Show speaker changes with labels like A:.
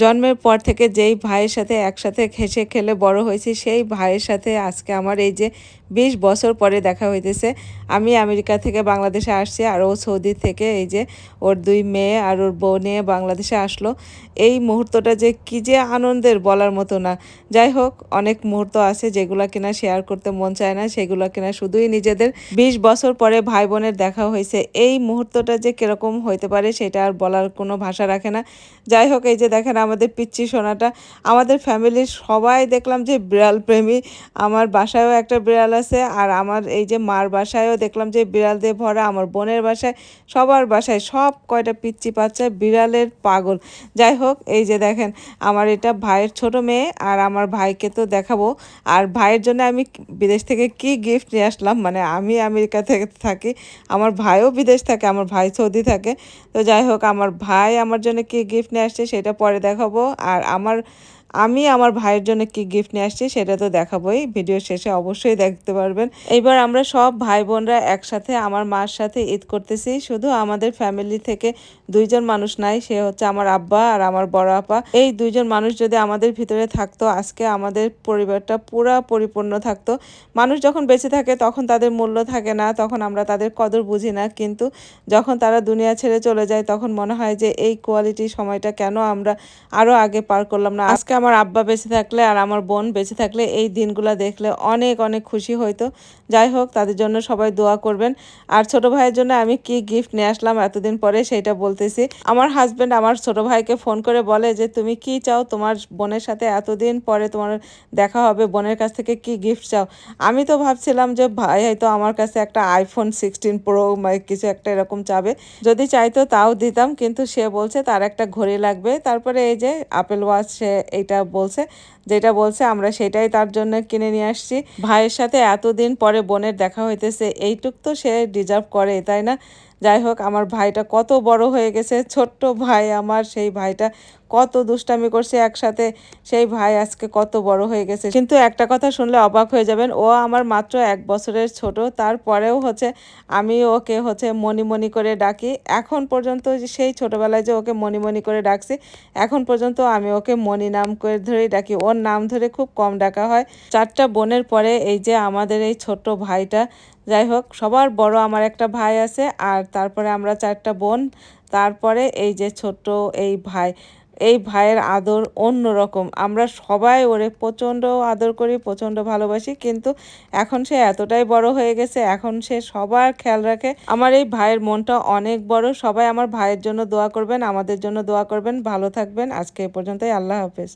A: জন্মের পর থেকে যেই ভাইয়ের সাথে একসাথে হেসে খেলে বড় হয়েছি, সেই ভাইয়ের সাথে আজকে আমার এই যে বিশ বছর পরে দেখা হইতেছে। আমি আমেরিকা থেকে বাংলাদেশে আসছি আর ও সৌদি থেকে এই যে ওর দুই মেয়ে আর ওর বউ নিয়ে বাংলাদেশে আসলো। এই মুহূর্তটা যে কী যে আনন্দের বলার মতো না। যাই হোক, অনেক মুহূর্ত আছে যেগুলো কিনা শেয়ার করতে মন চায় না, সেগুলো কিনা শুধুই নিজেদের। বিশ বছর পরে ভাই বোনের দেখা হয়েছে, এই মুহূর্তটা যে কীরকম হইতে পারে সেটা আর বলার কোনো ভাষা রাখে না। যাই হোক, এই যে দেখেন আমাদের পিচ্ছি সোনাটা, আমাদের ফ্যামিলির সবাই দেখলাম যে বিড়াল প্রেমী। আমার বাসায়ও একটা বিড়াল আছে আর আমার এই যে মার বাসায়ও দেখলাম যে বিড়াল দিয়ে ভরা, আমার বোনের বাসায়, সবার বাসায় সব কয়টা পিচ্ছি বাচ্চা বিড়ালের পাগল। যাই হোক, এই যে দেখেন, আমার এটা ভাইয়ের ছোট মেয়ে আর আমার ভাইকে তো দেখাবো। আর ভাইয়ের জন্য আমি বিদেশ থেকে কি গিফট নিয়ে আসলাম মানে আমি আমেরিকা থেকে থাকি, আমার ভাইও বিদেশ থাকে, আমার ভাই সৌদি থাকে। তো যাই হোক, আমার ভাই আমার জন্য কি গিফট নিয়ে আসছে সেটা পরে দেখাবো। আর আমার আমি আমার ভাইয়ের জন্য কি গিফট নিয়ে আসছি সেটা তো দেখাবোই। ভিডিও শেষে অবশ্যই দেখতে পারবেন। এবার আমরা সব ভাই বোনরা একসাথে আমার মার সাথে ঈদ করতেছি। শুধু আমাদের ফ্যামিলি থেকে দুইজন মানুষ নাই, সে হচ্ছে আমার আব্বা আর আমার বড় আপা। এই দুইজন মানুষ যদি আমাদের ভিতরে থাকতো, আজকে আমাদের পরিবারটা পুরা পরিপূর্ণ থাকতো। মানুষ যখন বেঁচে থাকে তখন তাদের মূল্য থাকে না, তখন আমরা তাদের কদর বুঝি না। কিন্তু যখন তারা দুনিয়া ছেড়ে চলে যায়, তখন মনে হয় যে এই কোয়ালিটি সময়টা কেন আমরা আরও আগে পার করলাম না। আজকে আমার আব্বা বেঁচে থাকলে আর আমার বোন বেঁচে থাকলে এই দিনগুলো দেখলে অনেক অনেক খুশি হইতো। যাই হোক, তাদের জন্য সবাই দোয়া করবেন। আর ছোট ভাইয়ের জন্য আমি কি গিফট নিয়ে আসলাম এতদিন পরে সেটা বলতেছি। আমার হাজব্যান্ড আমার ছোট ভাইকে ফোন করে বলে যে, তুমি কি চাও তোমার বোনের সাথে এতদিন পরে তোমার দেখা হবে? বোনের কাছ থেকে কি গিফট চাও? আমি তো ভাবছিলাম যে, ভাই, হয়তো আমার কাছে একটা আইফোন সিক্সটিন প্রো কিছু একটা এরকম চাবে। যদি চাইতো তাও দিতাম, কিন্তু সে বলছে তার একটা ঘড়ি লাগবে। তারপরে এই যে আপেল ওয়াচ সে এইটা বলছে, যেটা বলছে, আমরা সেটাই তার জন্য কিনে নিয়ে আসছি। ভাইয়ের সাথে এতদিন পরে বোনের দেখা হইতেছে, এইটুক তো সে ডিজার্ভ করে, তাই না? যাই হোক, আমার ভাইটা কত বড় হয়ে গেছে, ছোট্ট ভাই আমার, সেই ভাইটা কত দুষ্টামি করছে একসাথে, সেই ভাই আজকে কত বড় হয়ে গেছে। কিন্তু একটা কথা শুনলে অবাক হয়ে যাবেন, ও আমার মাত্র এক বছরের ছোট, তারপরেও হচ্ছে আমি ওকে হচ্ছে মনি করে ডাকি। এখন পর্যন্ত সেই ছোটবেলায় যে ওকে মনি করে ডাকছি, এখন পর্যন্ত আমি ওকে মনি নাম করে ধরেই ডাকি। ওর নাম ধরে খুব কম ডাকা হয়। চারটা বোনের পরে এই যে আমাদের এই ছোট্ট ভাইটা যাই হোক সবার বড় আমার একটা ভাই আছে আর তারপরে আমরা চারটা বোন। তারপরে এই যে ছোট্ট এই ভাই, এই ভাইয়ের আদর অন্য রকম আমরা সবাই ওরে প্রচণ্ড আদর করি, প্রচণ্ড ভালোবাসি, কিন্তু এখন সে এতটাই বড় হয়ে গেছে, এখন সে সবার খেয়াল রাখে। আমার এই ভাইয়ের মনটা অনেক বড়। সবাই আমার ভাইয়ের জন্য দোয়া করবেন, আমাদের জন্য দোয়া করবেন। ভালো থাকবেন। আজকে এ পর্যন্তই। আল্লাহ হাফেজ।